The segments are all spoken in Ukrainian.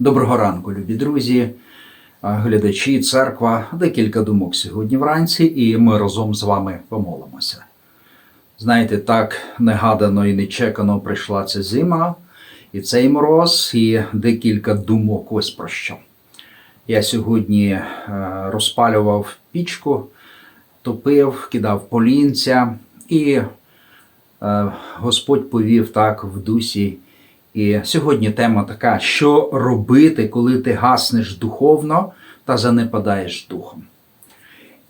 Доброго ранку, любі друзі, глядачі, церква, декілька думок сьогодні вранці, і ми разом з вами помолимося. Знаєте, так негадано і нечекано прийшла ця зима, і цей мороз, і декілька думок ось про що. Я сьогодні е, розпалював пічку, топив, кидав полінця, і е, Господь повів так в дусі. І сьогодні тема така: що робити, коли ти гаснеш духовно та занепадаєш духом.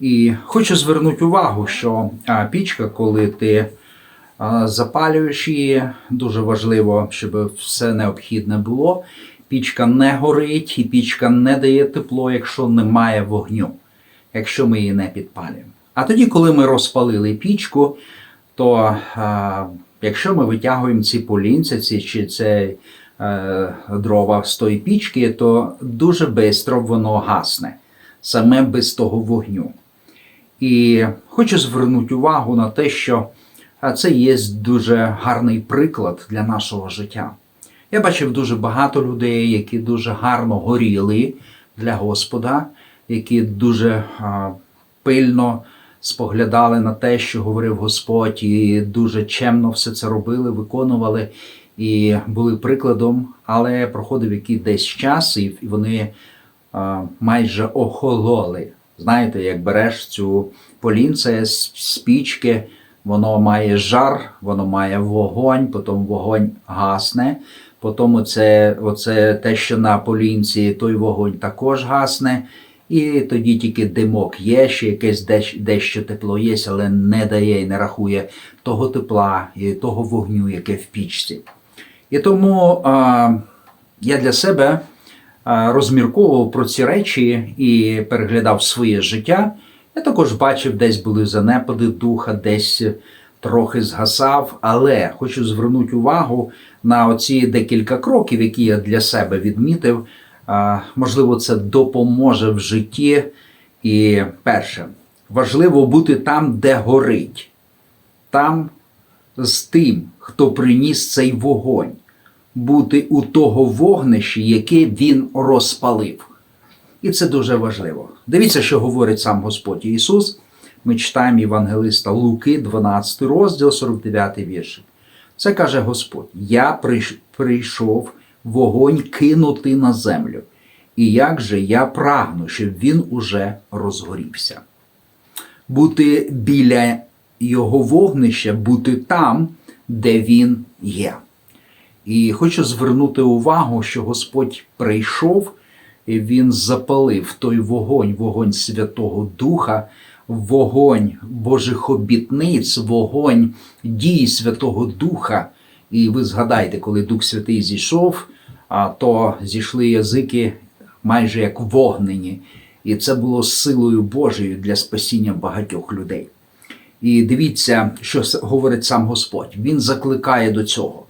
І хочу звернути увагу, що пічка, коли ти запалюєш її, дуже важливо, щоб все необхідне було. Пічка не горить і пічка не дає тепло, якщо немає вогню, якщо ми її не підпалюємо. А тоді, коли ми розпалили пічку, то якщо ми витягуємо ці полінця, ці чи це е, дрова з тої пічки, то дуже швидко воно гасне, саме без того вогню. І хочу звернути увагу на те, що це є дуже гарний приклад для нашого життя. Я бачив дуже багато людей, які дуже гарно горіли для Господа, які дуже а, пильно споглядали на те, що говорив Господь, і дуже чемно все це робили, виконували і були прикладом, але проходив який десь час, і вони а, майже охололи. Знаєте, як береш цю полінце з спічки, воно має жар, воно має вогонь, потім вогонь гасне. Потім оце, оце те, що на полінці, той вогонь також гасне. І тоді тільки димок є, ще якесь дещо, тепло є, але не дає і не рахує того тепла і того вогню, яке в пічці. І тому а, я для себе розмірковував про ці речі і переглядав своє життя. Я також бачив, десь були занепади духа, десь трохи згасав, але хочу звернути увагу на оці декілька кроків, які я для себе відмітив. Можливо, це допоможе в житті. І перше, важливо бути там, де горить, там з тим, хто приніс цей вогонь, бути у того вогнищі, яке він розпалив. І це дуже важливо. Дивіться, що говорить сам Господь Ісус. Ми читаємо Євангелиста Луки, 12 розділ, 49 віршик. Це каже Господь: Я прийшов вогонь кинути на землю. І як же я прагну, щоб він уже розгорівся. Бути біля його вогнища, бути там, де він є. І хочу звернути увагу, що Господь прийшов і Він запалив той вогонь, вогонь Святого Духа, вогонь Божих обітниць, вогонь дій Святого Духа. І ви згадайте, коли Дух Святий зійшов, то зійшли язики майже як вогнені. І це було силою Божою для спасіння багатьох людей. І дивіться, що говорить сам Господь. Він закликає до цього.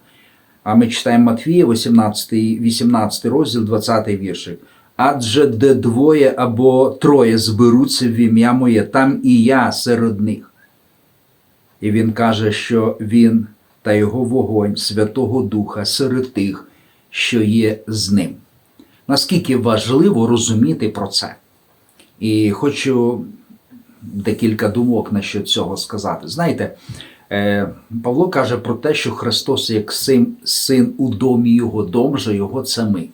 А ми читаємо Матвія, 18 18 розділ, 20 віршик. Адже де двоє або троє зберуться в ім'я моє, там і я серед них. І він каже, що він та його вогонь Святого Духа серед тих, що є з ним. Наскільки важливо розуміти про це? І хочу декілька думок на що цього сказати. Знаєте, Павло каже про те, що Христос як син, син у домі Його дом же Його це ми.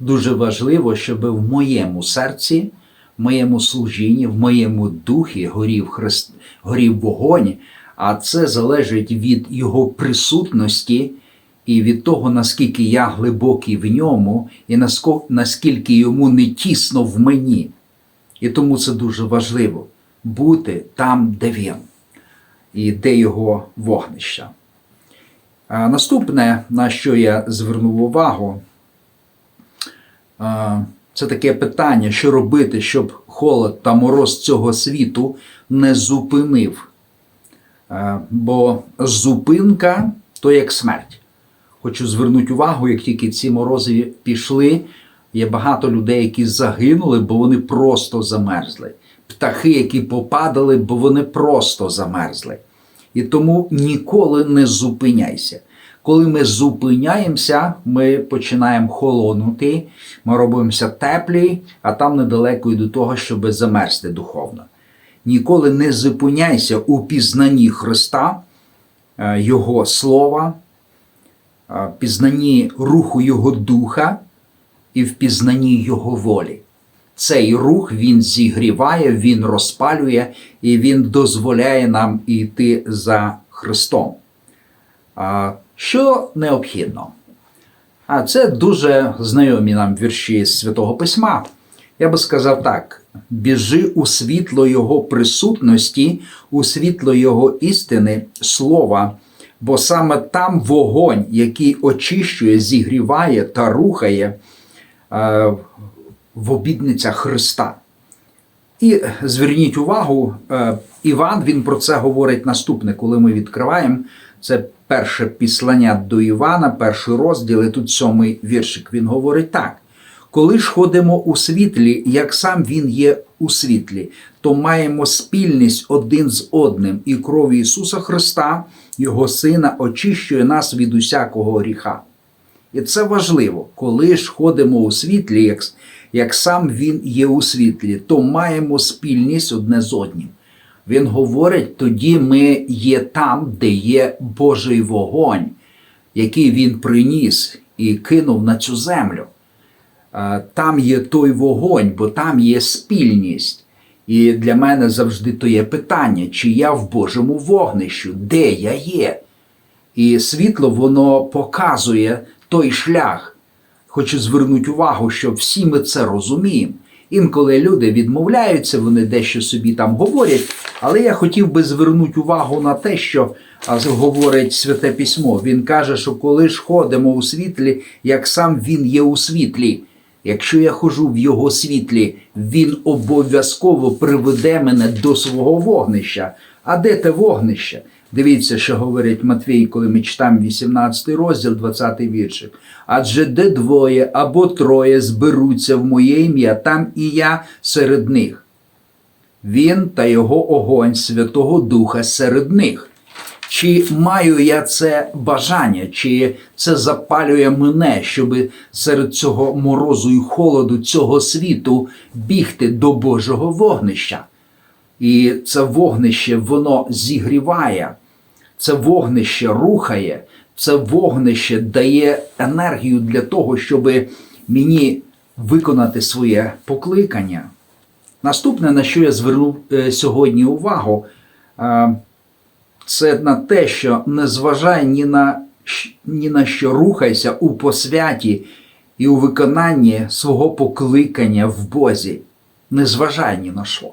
Дуже важливо, щоб в моєму серці, в моєму служінні, в моєму духі горів, Христ, горів вогонь, а це залежить від Його присутності і від того, наскільки я глибокий в ньому, і наскільки йому не тісно в мені. І тому це дуже важливо бути там, де він, і де його вогнища. А Наступне, на що я звернув увагу, це таке питання, що робити, щоб холод та мороз цього світу не зупинив. Бо зупинка то як смерть. Хочу звернути увагу, як тільки ці морози пішли, є багато людей, які загинули, бо вони просто замерзли. Птахи, які попадали, бо вони просто замерзли. І тому ніколи не зупиняйся. Коли ми зупиняємося, ми починаємо холонути, ми робимося теплі, а там недалеко і до того, щоб замерзти духовно. Ніколи не зупиняйся у пізнанні Христа, е, Його Слова, пізнанні руху Його Духа і в пізнанні Його волі. Цей рух він зігріває, він розпалює і він дозволяє нам йти за Христом. Що необхідно? А це дуже знайомі нам вірші з Святого Письма. Я би сказав так: біжи у світло Його присутності, у світло Його істини, слова, бо саме там вогонь, який очищує, зігріває та рухає е, в обідницях Христа. І зверніть увагу, е, Іван він про це говорить наступне, коли ми відкриваємо. Це перше післання до Івана, перший розділ, і тут сьомий віршик. Він говорить так: коли ж ходимо у світлі, як сам він є у світлі, то маємо спільність один з одним, і кров Ісуса Христа, Його Сина, очищує нас від усякого гріха. І це важливо, коли ж ходимо у світлі, як, як сам Він є у світлі, то маємо спільність одне з одним. Він говорить, тоді ми є там, де є Божий вогонь, який він приніс і кинув на цю землю. Там є той вогонь, бо там є спільність. І для мене завжди то є питання, чи я в Божому вогнищу, де я є. І світло воно показує той шлях. Хочу звернути увагу, що всі ми це розуміємо. Інколи люди відмовляються, вони дещо собі там говорять, але я хотів би звернути увагу на те, що говорить Святе Письмо. Він каже, що коли ж ходимо у світлі, як сам він є у світлі. Якщо я хожу в його світлі, він обов'язково приведе мене до свого вогнища. А де те вогнище? Дивіться, що говорить Матвій, коли ми читаємо 18 розділ, 20 віршик. Адже де двоє або троє зберуться в моє ім'я, там і я серед них. Він та його огонь Святого Духа серед них. Чи маю я це бажання, чи це запалює мене, щоб серед цього морозу і холоду цього світу бігти до Божого вогнища? І це вогнище воно зігріває, це вогнище рухає, це вогнище дає енергію для того, щоб мені виконати своє покликання. Наступне, на що я звернув е, сьогодні увагу, е, це на те, що не зважай ні на, ні на що рухайся у посвяті і у виконанні свого покликання в Бозі. Не зважай ні на що.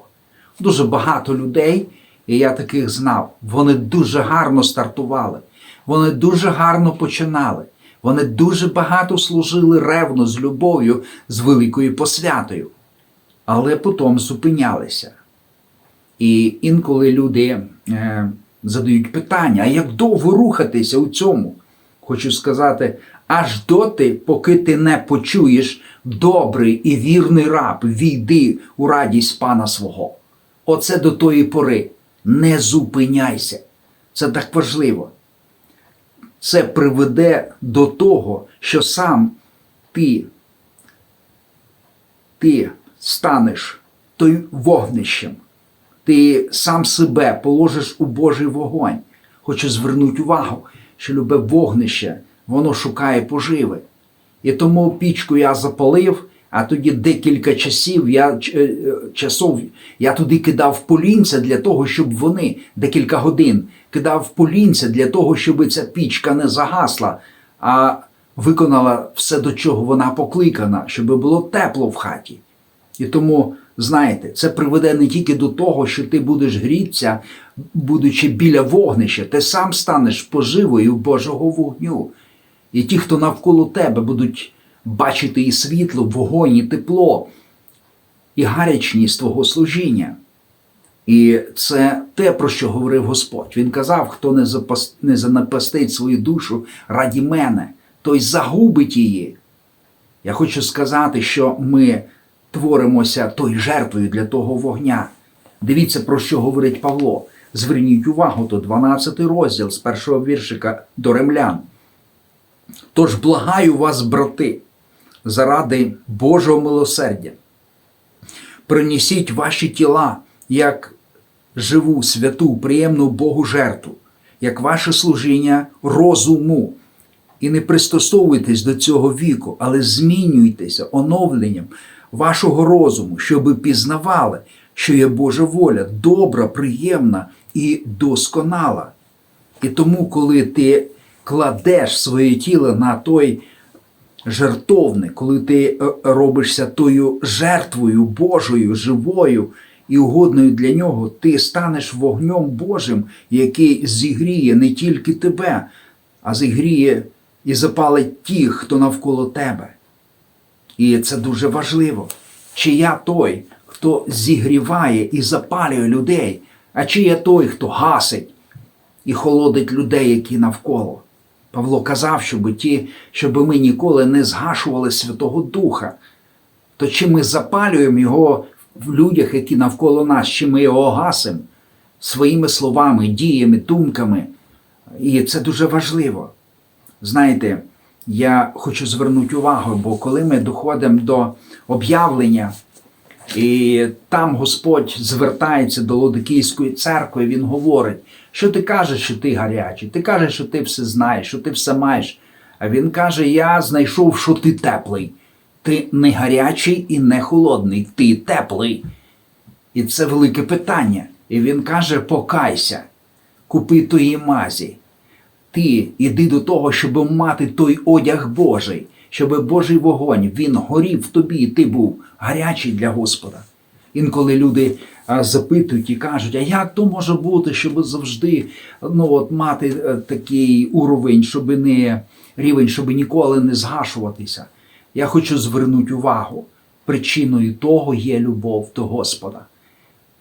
Дуже багато людей, і я таких знав, вони дуже гарно стартували, вони дуже гарно починали, вони дуже багато служили ревно з любов'ю, з великою посвятою, але потім зупинялися. І інколи люди е, задають питання, а як довго рухатися у цьому? Хочу сказати, аж доти, поки ти не почуєш добрий і вірний раб, війди у радість пана свого. Оце до тої пори. Не зупиняйся. Це так важливо. Це приведе до того, що сам ти, ти станеш той вогнищем. Ти сам себе положиш у Божий вогонь. Хочу звернути увагу, що любе вогнище, воно шукає поживи. І тому пічку я запалив, а тоді декілька часів я, е, часов я туди кидав полінця для того, щоб вони декілька годин кидав полінця для того, щоб ця пічка не загасла, а виконала все, до чого вона покликана, щоб було тепло в хаті. І тому, знаєте, це приведе не тільки до того, що ти будеш грітися, будучи біля вогнища, ти сам станеш поживою Божого вогню. І ті, хто навколо тебе будуть бачити і світло, вогонь, і тепло, і гарячність твого служіння. І це те, про що говорив Господь. Він казав, хто не, запас... не занапастить свою душу раді мене, той загубить її. Я хочу сказати, що ми творимося той жертвою для того вогня. Дивіться, про що говорить Павло. Зверніть увагу, то 12 розділ з першого віршика до римлян. Тож благаю вас, брати, заради Божого милосердя, принесіть ваші тіла як живу, святу, приємну Богу жертву, як ваше служіння розуму. І не пристосовуйтесь до цього віку, але змінюйтеся оновленням вашого розуму, щоби пізнавали, що є Божа воля, добра, приємна і досконала. І тому, коли ти кладеш своє тіло на той жертовник, коли ти е, робишся тою жертвою Божою, живою і угодною для нього, ти станеш вогнем Божим, який зігріє не тільки тебе, а зігріє і запалить тих, хто навколо тебе. І це дуже важливо. Чи я той, хто зігріває і запалює людей, а чи я той, хто гасить і холодить людей, які навколо. Павло казав, щоб ті, щоб ми ніколи не згашували Святого Духа. То чи ми запалюємо його в людях, які навколо нас, чи ми його гасимо своїми словами, діями, думками. І це дуже важливо. Знаєте, я хочу звернути увагу, бо коли ми доходимо до об'явлення, і там Господь звертається до Лодикійської церкви, Він говорить, що ти кажеш, що ти гарячий, ти кажеш, що ти все знаєш, що ти все маєш. А він каже: Я знайшов, що ти теплий. Ти не гарячий і не холодний, ти теплий. І це велике питання. І він каже: покайся, купи тої мазі. Ти іди до того, щоб мати той одяг Божий, щоб Божий вогонь він горів тобі, і ти був гарячий для Господа. Інколи люди запитують і кажуть, а як то може бути, щоб завжди ну, от, мати е, такий уровень, щоб не рівень, щоб ніколи не згашуватися. Я хочу звернути увагу. Причиною того є любов до Господа.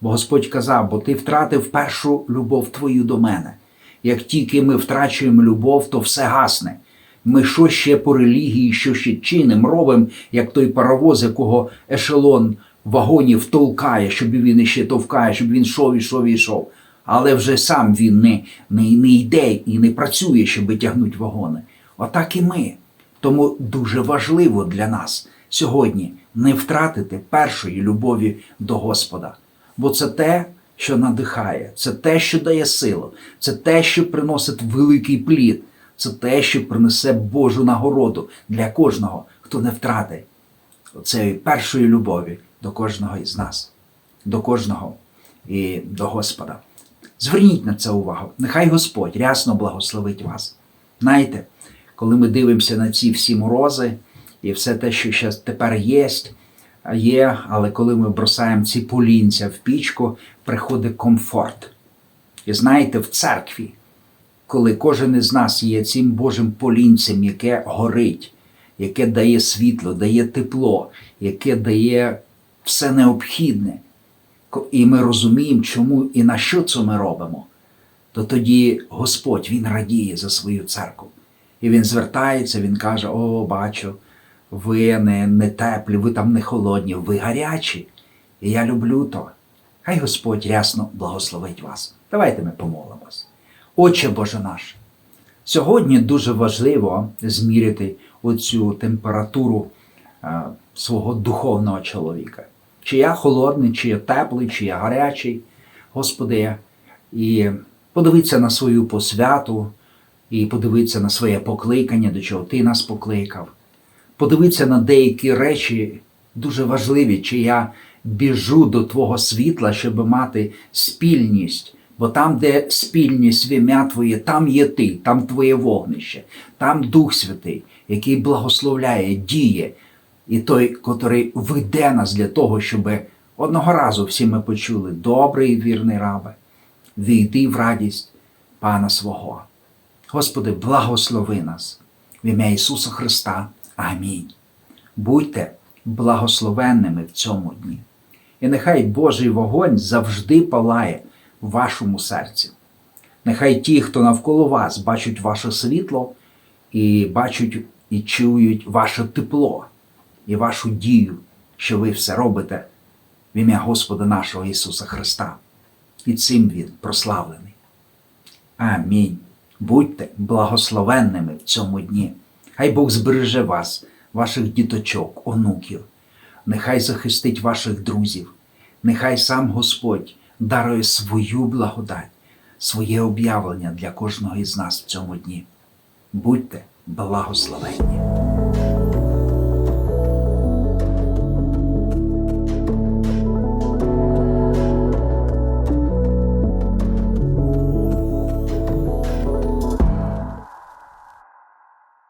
Бо Господь казав, бо ти втратив першу любов твою до мене. Як тільки ми втрачуємо любов, то все гасне. Ми що ще по релігії, що ще чинимо, робимо, як той паровоз, якого ешелон вагонів толкає, щоб він іще товкає, щоб він йшов, ішов, ішов. Але вже сам він не, не, не йде і не працює, щоб тягнути вагони. Отак і ми. Тому дуже важливо для нас сьогодні не втратити першої любові до Господа. Бо це те, що надихає, це те, що дає силу, це те, що приносить великий плід, це те, що принесе Божу нагороду для кожного, хто не втратить цієї першої любові до кожного із нас, до кожного і до Господа. Зверніть на це увагу. Нехай Господь рясно благословить вас. Знаєте, коли ми дивимося на ці всі морози і все те, що тепер є, є, але коли ми бросаємо ці полінця в пічку, приходить комфорт. І знаєте, в церкві, коли кожен із нас є цим Божим полінцем, яке горить, яке дає світло, дає тепло, яке дає все необхідне, і ми розуміємо, чому і на що це ми робимо, то тоді Господь Він радіє за свою церкву. І він звертається, він каже: О, бачу, ви не, не теплі, ви там не холодні, ви гарячі. І я люблю то. Хай Господь рясно благословить вас. Давайте ми помолимось. Отче Боже наш, сьогодні дуже важливо зміряти оцю температуру а, свого духовного чоловіка. Чи я холодний, чи я теплий, чи я гарячий, Господи, і подивитися на свою посвяту і подивитися на своє покликання, до чого ти нас покликав. Подивитися на деякі речі дуже важливі, чи я біжу до Твого світла, щоб мати спільність. Бо там, де спільність в ім'я Твоє, там є ти, там Твоє вогнище, там Дух Святий, який благословляє, діє, і той, котрий веде нас для того, щоб одного разу всі ми почули добрий і вірний рабе, війди в радість Пана свого. Господи, благослови нас в ім'я Ісуса Христа. Амінь. Будьте благословенними в цьому дні. І нехай Божий вогонь завжди палає в вашому серці. Нехай ті, хто навколо вас, бачать ваше світло і бачать і чують ваше тепло і вашу дію, що ви все робите в ім'я Господа нашого Ісуса Христа. І цим Він прославлений. Амінь. Будьте благословенними в цьому дні. Хай Бог збереже вас, ваших діточок, онуків. Нехай захистить ваших друзів. Нехай сам Господь дарує свою благодать, своє об'явлення для кожного із нас в цьому дні. Будьте благословенні!